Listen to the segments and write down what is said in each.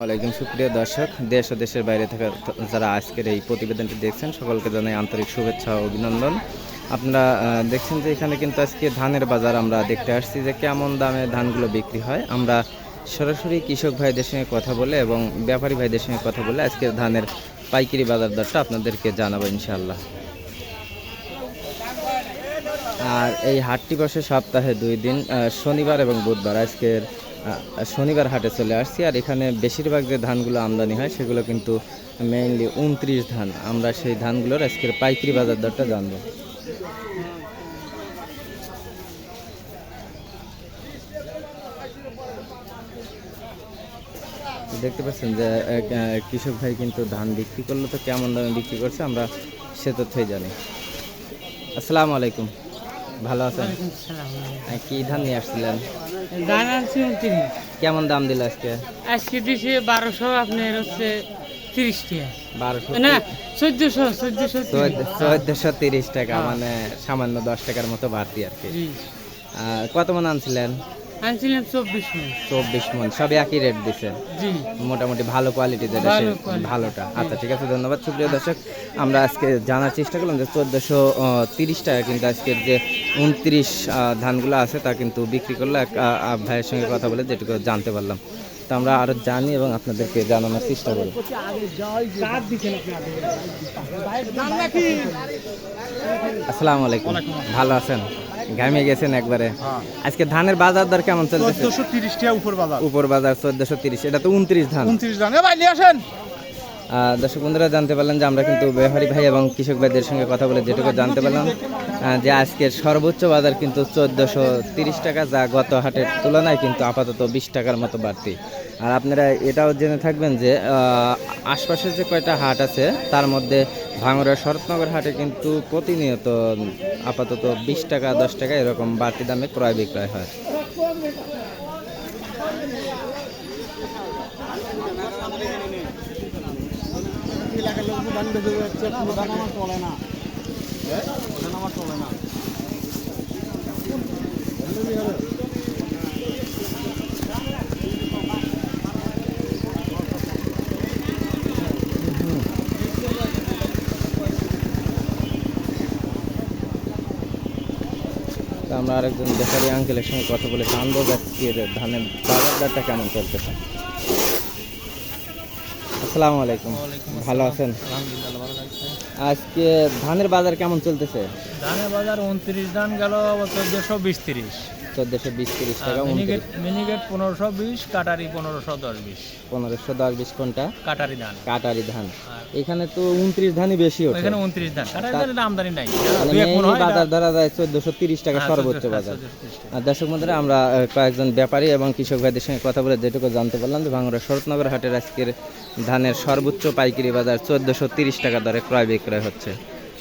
ওয়ালাইকুম সুপ্রিয় দর্শক, দেশ ও দেশের বাইরে থেকে যারা আজকের এই প্রতিবেদনটি দেখছেন, সকলকে জানাই আন্তরিক শুভেচ্ছা ও অভিনন্দন। আপনারা দেখছেন যে এখানে কিন্তু আজকে ধানের বাজার আমরা দেখতে আসছি যে কেমন দামে ধানগুলো বিক্রি হয়। আমরা সরাসরি কৃষক ভাইদের সঙ্গে কথা বলে এবং ব্যাপারী ভাইদের সঙ্গে কথা বলে আজকে ধানের পাইকারি বাজার দরটা আপনাদেরকে জানাব ইনশাআল্লাহ। আর এই হাটটি বসে সপ্তাহে দুই দিন শনিবার এবং বুধবার আজকের শনিবার হাটে চলে আসছি। আর এখানে বেশিরভাগ যে ধানগুলো আমদানি হয়, সেগুলো কিন্তু মেইনলি উনত্রিশ ধান। আমরা সেই ধানগুলোর আজকের পাইকারি বাজার দরটা জানব। দেখতে পাচ্ছেন যে কৃষক ভাই কিন্তু ধান বিক্রি করলে। তো কেমন দামে বিক্রি করছে, আমরা সে তথ্যই জানি। আসসালামু আলাইকুম। ভালো আছেন? কি ধান নিয়ে আসছিলেন? ধান আনছি উনত্রিশ কেমন দাম দিল আজকে? আজকে দিছে বারোশো আপনার হচ্ছে তিরিশ টাকা। বারোশো না চোদ্দশো চোদ্দশো চোদ্দশো তিরিশ টাকা মানে সামান্য দশ টাকার মতো বাড়তি আর কি। আহ, কত মন আনছিলেন? চব্বিশ মিনিট চব্বিশ মন সবই একই রেট দিছে? জি। মোটামুটি ভালো কোয়ালিটি যেটা। ভালোটা। আচ্ছা ঠিক আছে ধন্যবাদ। সুপ্রিয় দর্শক আমরা আজকে জানার চেষ্টা করলাম যে চোদ্দোশো তিরিশ টাকা কিন্তু আজকের যে উনত্রিশ ধানগুলো আছে তা কিন্তু বিক্রি করল। এক ভাইয়ের সঙ্গে কথা বলে যেটুকু জানতে পারলাম। তো আমরা আরও জানি এবং আপনাদেরকে জানানোর চেষ্টা করি আসসালামু আলাইকুম। ভালো আছেন? ঘামে গেছেন একবারে। আজকে ধানের বাজার দর কেমন চলছে চোদ্দশো তিরিশ টাকা উপর বাজার। উপর বাজার চোদ্দশো তিরিশ এটা তো উনত্রিশ ধান। উনত্রিশ ধান। এ ভাই নিয়ে আসেন। দর্শক বন্ধুরা, জানতে পারলেন যে আমরা কিন্তু ব্যাপারী ভাই এবং কৃষক ভাইদের সঙ্গে কথা বলে যেটুকু জানতে পারলাম যে আজকের সর্বোচ্চ বাজার কিন্তু চোদ্দোশো তিরিশ টাকা, যা গত হাটের তুলনায় কিন্তু আপাতত বিশ টাকার মতো বাড়তি। আর আপনারা এটাও জেনে থাকবেন যে আশপাশের যে কয়টা হাট আছে, তার মধ্যে ভাঙড়া শরৎনগর হাটে কিন্তু প্রতিনিয়ত আপাতত বিশ টাকা, দশ টাকা এরকম বাড়তি দামে ক্রয় বিক্রয় হয়। তো আমরা আরেকজন বেকারি আঙ্কেলের সঙ্গে কথা বলে জানব আজকের ধানের বাজার দরটা কেমন চলতেছে। আসসালামু আলাইকুম। ভালো আছেন? আজকে ধানের বাজার কেমন চলতেছে? ধানের বাজার উনত্রিশ ধান গেল চোদ্দশো বিশ তিরিশ। চোদ্দশো বিশ তিরিশ টাকা মিনিগেট মিনিগেট পনেরোশো বিশ কাটারি পনেরোশো দশ বিশ। পনেরোশো দশ বিশ কোনটা? কাটারি ধান। কাটারি ধান। এখানে তো উনত্রিশ ধানই বেশি ওঠে। ওইখানে উনত্রিশ ধান। কাটারি আমদানি নাই। দুই এক মণ mainly বাজার ধরা যায় চোদ্দশো তিরিশ টাকা সর্বোচ্চ বাজার। আর দর্শক বন্ধুরা আমরা কয়েকজন ব্যাপারী এবং কৃষক ভাইদের সঙ্গে কথা বলে যেটুকু জানতে পারলাম যে ভাঙড়া শরৎনগর হাটের আজকের ধানের সর্বোচ্চ পাইকারি বাজার চোদ্দোশো তিরিশ টাকা দরে ক্রয় বিক্রয় হচ্ছে।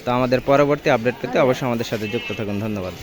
তো আমাদের পরবর্তী আপডেট পেতে অবশ্যই আমাদের সাথে যুক্ত থাকুন। ধন্যবাদ।